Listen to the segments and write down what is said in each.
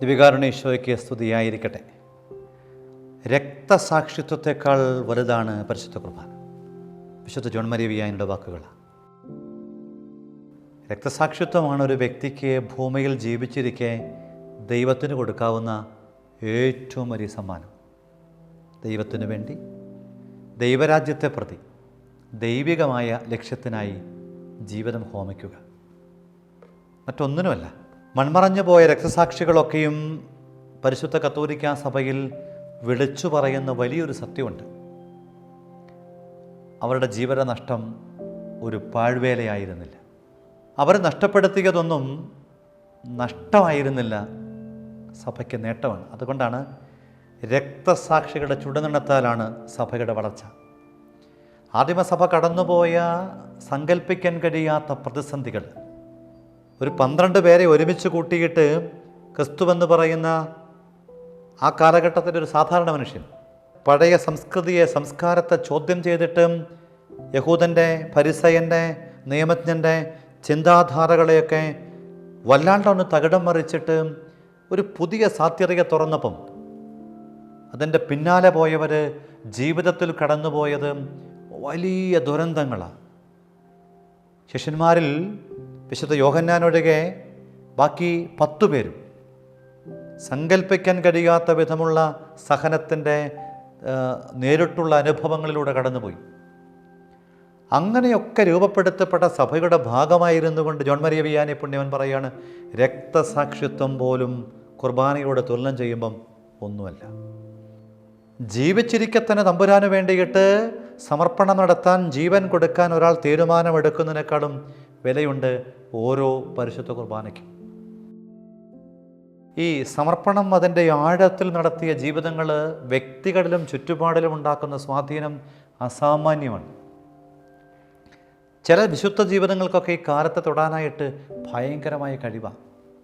ദിവികാരുണീശോയ്ക്ക് സ്തുതിയായിരിക്കട്ടെ. രക്തസാക്ഷിത്വത്തെക്കാൾ വലുതാണ് പരിശുദ്ധ കുർബാന. വിശുദ്ധ ജോൺ മരിവിയായന്റെ വാക്കുകൾ രക്തസാക്ഷിത്വമാണ് ഒരു വ്യക്തിക്ക് ഭൂമിയിൽ ജീവിച്ചിരിക്കെ ദൈവത്തിന് കൊടുക്കാവുന്ന ഏറ്റവും വലിയ സമ്മാനം. ദൈവത്തിനു വേണ്ടി ദൈവരാജ്യത്തെ പ്രതി ദൈവികമായ ലക്ഷ്യത്തിനായി ജീവിതം ഹോമിക്കുക. മറ്റൊന്നിനുമല്ല മൺമറഞ്ഞു പോയ രക്തസാക്ഷികളൊക്കെയും പരിശുദ്ധ കത്തോലിക്ക സഭയിൽ വിളിച്ചു പറയുന്ന വലിയൊരു സത്യമുണ്ട്. അവരുടെ ജീവന നഷ്ടം ഒരു പാഴ്വേലയായിരുന്നില്ല. അവർ നഷ്ടപ്പെടുത്തിയതൊന്നും നഷ്ടമായിരുന്നില്ല സഭയ്ക്ക് നേട്ടമാണ്. അതുകൊണ്ടാണ് രക്തസാക്ഷികളുടെ ചുടുനിണത്താലാണ് സഭയുടെ വളർച്ച. ആദിമസഭ കടന്നുപോയ സങ്കല്പിക്കാൻ കഴിയാത്ത പ്രതിസന്ധികൾ ഒരു പന്ത്രണ്ട് പേരെ ഒരുമിച്ച് കൂട്ടിയിട്ട് ക്രിസ്തുവെന്ന് പറയുന്ന ആ കാലഘട്ടത്തിന്റെ ഒരു സാധാരണ മനുഷ്യൻ പഴയ സംസ്കൃതിയെ സംസ്കാരത്തെ ചോദ്യം ചെയ്തിട്ട് യഹൂദന്റെ പരിസയന്റെ നിയമജ്ഞന്റെ ചിന്താധാരകളെയൊക്കെ വല്ലാണ്ടൊന്ന് തകിടം മറിച്ചിട്ട് ഒരു പുതിയ സാധ്യതയെ തുറന്നപ്പം അതിന്റെ പിന്നാലെ പോയവർ ജീവിതത്തിൽ കടന്നുപോയത് വലിയ ദുരന്തങ്ങളാണ് ശിഷ്യന്മാരിൽ വിശുദ്ധ യോഹന്നാനൊഴികെ ബാക്കി പത്തു പേരും സങ്കല്പിക്കാൻ കഴിയാത്ത വിധമുള്ള സഹനത്തിന്റെ നേരിട്ടുള്ള അനുഭവങ്ങളിലൂടെ കടന്നുപോയി. അങ്ങനെയൊക്കെ രൂപപ്പെടുത്തപ്പെട്ട സഭയുടെ ഭാഗമായിരുന്നു കൊണ്ട് ജോൺ മരിയ വിയാനി പുണ്യവൻ പറയാണ് രക്തസാക്ഷിത്വം പോലും കുർബാനയോട് തുലനം ചെയ്യുമ്പം ഒന്നുമല്ല. ജീവിച്ചിരിക്കെ തന്നെ തമ്പുരാന് വേണ്ടിയിട്ട് സമർപ്പണം നടത്താൻ ജീവൻ കൊടുക്കാൻ ഒരാൾ തീരുമാനമെടുക്കുന്നതിനേക്കാളും വിലയുണ്ട് ഓരോ പരിശുദ്ധ കുർബാനയ്ക്കും. ഈ സമർപ്പണം അതിന്റെ ആഴത്തിൽ നടത്തിയ ജീവിതങ്ങൾ വ്യക്തികളിലും ചുറ്റുപാടിലും ഉണ്ടാക്കുന്ന സ്വാധീനം അസാമാന്യമാണ്. ചില വിശുദ്ധ ജീവിതങ്ങൾക്കൊക്കെ ഈ കാലത്തെ തൊടാനായിട്ട് ഭയങ്കരമായ കഴിവാണ്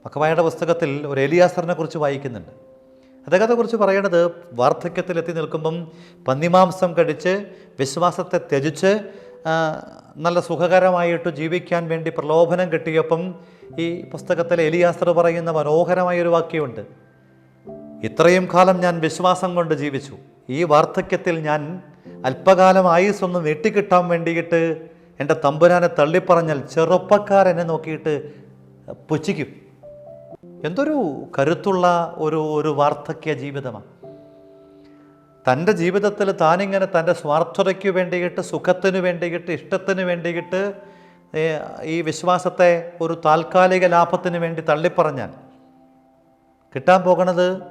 പക്കവായുടെ പുസ്തകത്തിൽ ഒരു എലിയാസറിനെ കുറിച്ച് വായിക്കുന്നുണ്ട്. അദ്ദേഹത്തെക്കുറിച്ച് പറയണത് വാർദ്ധക്യത്തിലെത്തി നിൽക്കുമ്പം പന്നിമാംസം കടിച്ച് വിശ്വാസത്തെ ത്യജിച്ച് നല്ല സുഖകരമായിട്ട് ജീവിക്കാൻ വേണ്ടി പ്രലോഭനം കിട്ടിയപ്പം ഈ പുസ്തകത്തിലെ എലിയാസർ പറയുന്ന മനോഹരമായൊരു വാക്യമുണ്ട്. ഇത്രയും കാലം ഞാൻ വിശ്വാസം കൊണ്ട് ജീവിച്ചു. ഈ വാർദ്ധക്യത്തിൽ ഞാൻ അല്പകാലം ആയുസ് ഒന്ന് നീട്ടിക്കിട്ടാൻ വേണ്ടിയിട്ട് എന്റെ തമ്പുരാനെ തള്ളിപ്പറഞ്ഞാൽ ചെറുപ്പക്കാരനെ നോക്കിയിട്ട് പുച്ഛിക്കും. എന്തൊരു കരുത്തുള്ള ഒരു ഒരു വാർദ്ധക്യ ജീവിതമാണ് തന്റെ ജീവിതത്തിൽ താനിങ്ങനെ തന്റെ സ്വാർത്ഥതയ്ക്ക് വേണ്ടിയിട്ട് സുഖത്തിന് വേണ്ടിയിട്ട് ഇഷ്ടത്തിന് വേണ്ടിയിട്ട് ഈ വിശ്വാസത്തെ ഒരു താൽക്കാലിക ലാഭത്തിന് വേണ്ടി തള്ളിപ്പറഞ്ഞാൽ കിട്ടാൻ പോകണത്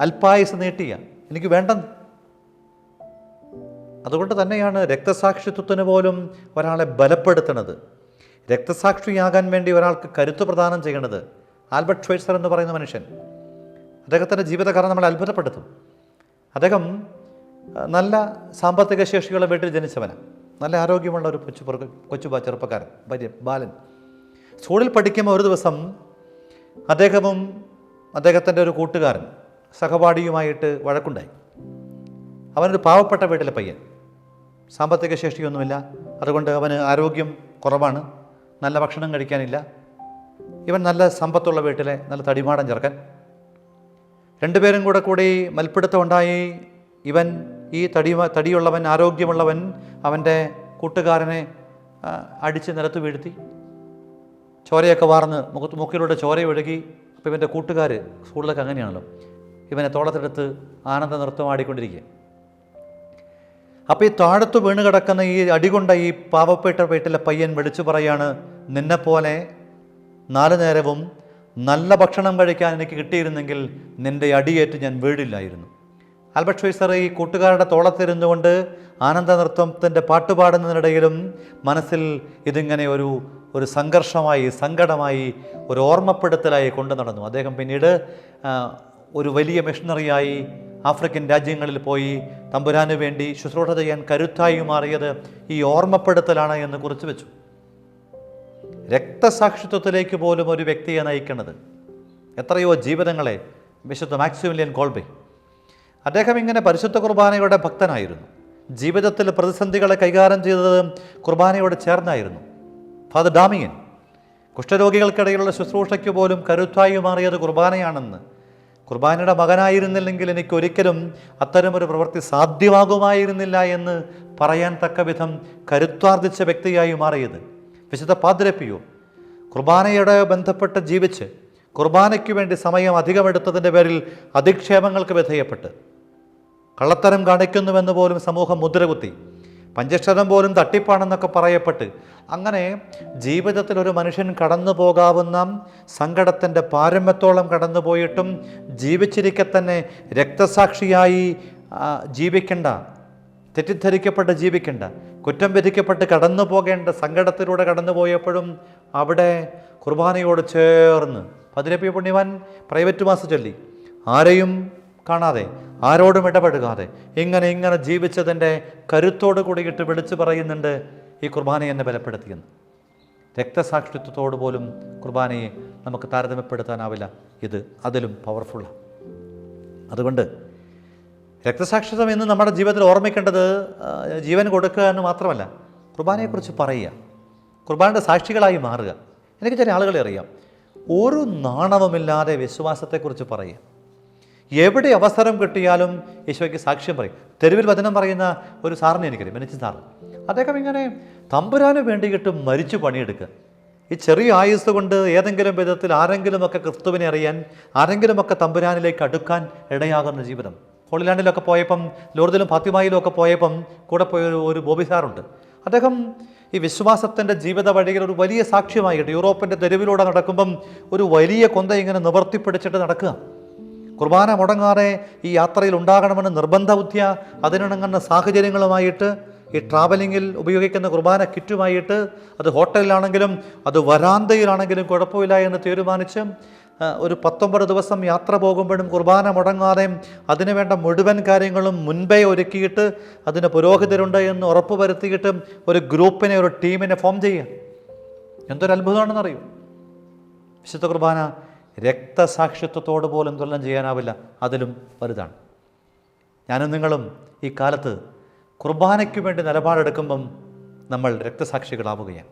അല്പായുസ് നീട്ടിയ എനിക്ക് വേണ്ടെന്ന് അതുകൊണ്ട് തന്നെയാണ് രക്തസാക്ഷിത്വത്തിന് പോലും ഒരാളെ ബലപ്പെടുത്തുന്നത്. രക്തസാക്ഷിയാകാൻ വേണ്ടി ഒരാൾക്ക് കരുത്ത് പ്രദാനം ചെയ്യണത് ആൽബർട്ട് ഷ്വേറ്റ്സർ എന്ന് പറയുന്ന മനുഷ്യൻ. അദ്ദേഹത്തിന്റെ ജീവിതകാലം നമ്മളെ അത്ഭുതപ്പെടുത്തും. അദ്ദേഹം നല്ല സാമ്പത്തിക ശേഷിയുള്ള വീട്ടിൽ ജനിച്ചവനാണ് നല്ല ആരോഗ്യമുള്ള ഒരു കൊച്ചു കൊച്ചു ചെറുപ്പക്കാരൻ ഭാര്യ ബാലൻ. സ്കൂളിൽ പഠിക്കുമ്പോൾ ഒരു ദിവസം അദ്ദേഹവും അദ്ദേഹത്തിന്റെ ഒരു കൂട്ടുകാരൻ സഹപാഠിയുമായിട്ട് വഴക്കുണ്ടായി. അവനൊരു പാവപ്പെട്ട വീട്ടിലെ പയ്യൻ. സാമ്പത്തിക ശേഷിയൊന്നുമില്ല. അതുകൊണ്ട് അവന് ആരോഗ്യം കുറവാണ്. നല്ല ഭക്ഷണം കഴിക്കാനില്ല. ഇവൻ നല്ല സമ്പത്തുള്ള വീട്ടിലെ നല്ല തടിമാടം ചെറുക്കൻ. രണ്ടുപേരും കൂടെ കൂടി മൽപ്പിടുത്തം ഉണ്ടായി. ഇവൻ ഈ തടി തടിയുള്ളവൻ ആരോഗ്യമുള്ളവൻ അവന്റെ കൂട്ടുകാരനെ അടിച്ച് നിലത്ത് വീഴ്ത്തി. ചോരയൊക്കെ വാർന്ന് മുഖത്ത് മുക്കിലൂടെ ചോര ഒഴുകി. അപ്പോൾ ഇവന്റെ കൂട്ടുകാർ സ്കൂളിലൊക്കെ അങ്ങനെയാണല്ലോ. ഇവനെ തോളത്തെടുത്ത് ആനന്ദ നൃത്തം ആടിക്കൊണ്ടിരിക്കുക. അപ്പോൾ ഈ താഴത്ത് വീണ് കിടക്കുന്ന ഈ അടികൊണ്ട ഈ പാവപ്പെട്ട വീട്ടിലെ പയ്യൻ വിളിച്ചു പറയാണ് നിന്നെപ്പോലെ നാല് നേരവും നല്ല ഭക്ഷണം കഴിക്കാൻ എനിക്ക് കിട്ടിയിരുന്നെങ്കിൽ നിന്റെ അടിയേറ്റ് ഞാൻ വീടില്ലായിരുന്നു. ആൽബർട്ട് ഷൈസർ ഈ കൂട്ടുകാരുടെ തോളത്തിരുന്നുകൊണ്ട് ആനന്ദ നൃത്തത്തിന്റെ പാട്ടുപാടുന്നതിനിടയിലും മനസ്സിൽ ഇതിങ്ങനെ ഒരു ഒരു സംഘർഷമായി സങ്കടമായി ഒരു ഓർമ്മപ്പെടുത്തലായി കൊണ്ടു നടന്നു. അദ്ദേഹം പിന്നീട് ഒരു വലിയ മിഷണറിയായി ആഫ്രിക്കൻ രാജ്യങ്ങളിൽ പോയി തമ്പുരാന് വേണ്ടി ശുശ്രൂഷ ചെയ്യാൻ കരുത്തായി മാറിയത് ഈ ഓർമ്മപ്പെടുത്തലാണ് എന്ന് കുറിച്ച് വെച്ചു. രക്തസാക്ഷിത്വത്തിലേക്ക് പോലും ഒരു വ്യക്തിയെ നയിക്കുന്നത് എത്രയോ ജീവിതങ്ങളെ വിശുദ്ധ മാക്സിമിലിയൻ കോൾബെ. അദ്ദേഹം ഇങ്ങനെ പരിശുദ്ധ കുർബാനയുടെ ഭക്തനായിരുന്നു. ജീവിതത്തിൽ പ്രതിസന്ധികളെ കൈകാര്യം ചെയ്തത് കുർബാനയോട് ചേർന്നായിരുന്നു. ഫാദർ ഡാമിയൻ കുഷ്ഠരോഗികൾക്കിടയിലുള്ള ശുശ്രൂഷയ്ക്ക് പോലും കരുത്തായി മാറിയത് കുർബാനയാണെന്ന്. കുർബാനയുടെ മകനായിരുന്നില്ലെങ്കിൽ എനിക്ക് ഒരിക്കലും അത്തരമൊരു പ്രവൃത്തി സാധ്യമാകുമായിരുന്നില്ല എന്ന് പറയാൻ തക്ക വിധം കരുത്വാർജിച്ച വ്യക്തിയായി മാറിയത്. വിശുദ്ധ പാദ്രപ്പിയോ കുർബാനയുടെ ബന്ധപ്പെട്ട് ജീവിച്ച് കുർബാനയ്ക്ക് വേണ്ടി സമയം അധികമെടുത്തതിന്റെ പേരിൽ അധിക്ഷേപങ്ങൾക്ക് വിധേയപ്പെട്ട്. കള്ളത്തരം കാണിക്കുന്നുവെന്ന് പോലും സമൂഹം മുദ്രകുത്തി പഞ്ചക്ഷരം പോലും തട്ടിപ്പാണെന്നൊക്കെ പറയപ്പെട്ട് അങ്ങനെ ജീവിതത്തിൽ ഒരു മനുഷ്യൻ കടന്നു പോകാവുന്ന സങ്കടത്തിന്റെ പാരമ്യത്തോളം കടന്നുപോയിട്ടും ജീവിച്ചിരിക്കെ തന്നെ രക്തസാക്ഷിയായി ജീവിക്കേണ്ട തെറ്റിദ്ധരിക്കപ്പെട്ട് ജീവിക്കേണ്ട കുറ്റം വിധിക്കപ്പെട്ട് കടന്നു പോകേണ്ട സങ്കടത്തിലൂടെ കടന്നു പോയപ്പോഴും അവിടെ കുർബാനയോട് ചേർന്ന് പതിരപ്പിയ പുണ്യവാൻ പ്രൈവറ്റ് മാസ് ചൊല്ലി ആരെയും കാണാതെ ആരോടും ഇടപെടുകാതെ ഇങ്ങനെ ഇങ്ങനെ ജീവിച്ചതിന്റെ കരുത്തോട് കൂടിയിട്ട് വിളിച്ചു പറയുന്നുണ്ട് ഈ കുർബാന എന്നെ ബലപ്പെടുത്തിയെന്ന്. രക്തസാക്ഷിത്വത്തോട് പോലും കുർബാനയെ നമുക്ക് താരതമ്യപ്പെടുത്താനാവില്ല. ഇത് അതിലും പവർഫുള്ളാണ് അതുകൊണ്ട് രക്തസാക്ഷിത്വം എന്ന് നമ്മുടെ ജീവിതത്തിൽ ഓർമ്മിക്കേണ്ടത് ജീവൻ കൊടുക്കുക എന്ന് മാത്രമല്ല കുർബാനയെക്കുറിച്ച് പറയുക കുർബാനയുടെ സാക്ഷികളായി മാറുക. എനിക്ക് ചില ആളുകളെ അറിയാം. ഒരു നാണവുമില്ലാതെ വിശ്വാസത്തെക്കുറിച്ച് പറയുക. എവിടെ അവസരം കിട്ടിയാലും യേശോയ്ക്ക് സാക്ഷ്യം പറയും. തെരുവിൽ വചനം പറയുന്ന ഒരു സാറിനെ എനിക്കറിയാം മെനിച്ച് സാറ്. അദ്ദേഹം ഇങ്ങനെ തമ്പുരാന് വേണ്ടിയിട്ട് മരിച്ചു പണിയെടുക്കുക. ഈ ചെറിയ ആയുസ് കൊണ്ട് ഏതെങ്കിലും വിധത്തിൽ ആരെങ്കിലുമൊക്കെ ക്രിസ്തുവിനെ അറിയാൻ ആരെങ്കിലുമൊക്കെ തമ്പുരാനിലേക്ക് അടുക്കാൻ ഇടയാകുന്ന ജീവിതം. ഹോളിലാൻഡിലൊക്കെ പോയപ്പം ലോർദിലും ഫാത്തിമായിലും ഒക്കെ പോയപ്പം കൂടെ പോയ ഒരു ബോബി സാറുണ്ട്. അദ്ദേഹം ഈ വിശ്വാസത്തിന്റെ ജീവിത വഴിയിൽ ഒരു വലിയ സാക്ഷ്യമായിട്ട് യൂറോപ്പിന്റെ തെരുവിലൂടെ നടക്കുമ്പം ഒരു വലിയ കൊന്ത ഇങ്ങനെ നിവർത്തിപ്പിടിച്ചിട്ട് നടക്കുക. കുർബാന മുടങ്ങാതെ ഈ യാത്രയിൽ ഉണ്ടാകണമെന്ന് നിർബന്ധ ബുദ്ധിയ അതിനിണങ്ങുന്ന സാഹചര്യങ്ങളുമായിട്ട് ഈ ട്രാവലിങ്ങിൽ ഉപയോഗിക്കുന്ന കുർബാന കിറ്റുമായിട്ട് അത് ഹോട്ടലിലാണെങ്കിലും അത് വരാന്തയിലാണെങ്കിലും കുഴപ്പമില്ല എന്ന് തീരുമാനിച്ച് ഒരു പത്തൊമ്പത് ദിവസം യാത്ര പോകുമ്പോഴും കുർബാന മുടങ്ങാതെ അതിനുവേണ്ട മുഴുവൻ കാര്യങ്ങളും മുൻപേ ഒരുക്കിയിട്ട് അതിന് പുരോഹിതരുണ്ട് എന്ന് ഉറപ്പ് വരുത്തിയിട്ട് ഒരു ഗ്രൂപ്പിനെ ഒരു ടീമിനെ ഫോം ചെയ്യുക. എന്തൊരു അത്ഭുതമാണെന്നറിയും? വിശുദ്ധ കുർബാന രക്തസാക്ഷിത്വത്തോട് പോലും എന്തെല്ലാം ചെയ്യാനാവില്ല. അതിലും വലുതാണ്. ഞാനും നിങ്ങളും ഈ കാലത്ത് കുർബാനയ്ക്ക് വേണ്ടി നിലപാടെടുക്കുമ്പം നമ്മൾ രക്തസാക്ഷികളാവുകയാണ്.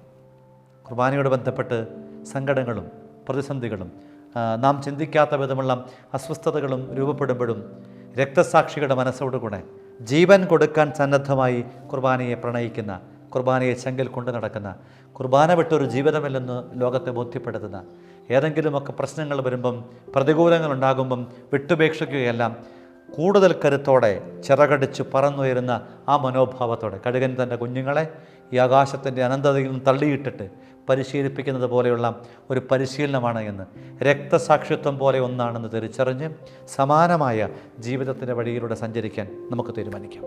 കുർബാനയോട് ബന്ധപ്പെട്ട് സങ്കടങ്ങളും പ്രതിസന്ധികളും നാം ചിന്തിക്കാത്ത വിധമുള്ള അസ്വസ്ഥതകളും രൂപപ്പെടുമ്പോഴും രക്തസാക്ഷികളുടെ മനസ്സോടുകൂടെ ജീവൻ കൊടുക്കാൻ സന്നദ്ധമായി കുർബാനയെ പ്രണയിക്കുന്ന കുർബാനയെ ചെങ്കിൽ കൊണ്ടു നടക്കുന്ന കുർബാന വിട്ടൊരു ജീവിതമില്ലെന്ന് ലോകത്തെ ബോധ്യപ്പെടുത്തുന്ന ഏതെങ്കിലുമൊക്കെ പ്രശ്നങ്ങൾ വരുമ്പം പ്രതികൂലങ്ങൾ ഉണ്ടാകുമ്പം വിട്ടുപേക്ഷിക്കുകയെല്ലാം കൂടുതൽ കരുത്തോടെ ചിറകടിച്ച് പറന്നുയരുന്ന ആ മനോഭാവത്തോടെ. കഴുകൻ തന്റെ കുഞ്ഞുങ്ങളെ ഈ ആകാശത്തിന്റെ അനന്തതയിൽ നിന്ന് തള്ളിയിട്ടിട്ട് പരിശീലിപ്പിക്കുന്നത് പോലെയുള്ള ഒരു പരിശീലനമാണ് എന്ന് രക്തസാക്ഷിത്വം പോലെ ഒന്നാണെന്ന് തിരിച്ചറിഞ്ഞ് സമാനമായ ജീവിതത്തിന്റെ വഴിയിലൂടെ സഞ്ചരിക്കാൻ നമുക്ക് തീരുമാനിക്കാം.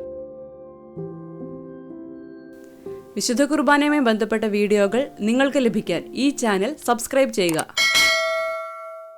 വിശുദ്ധ കുർബാനയുമായി ബന്ധപ്പെട്ട വീഡിയോകൾ നിങ്ങൾക്ക് ലഭിക്കാൻ ഈ ചാനൽ സബ്സ്ക്രൈബ് ചെയ്യുക.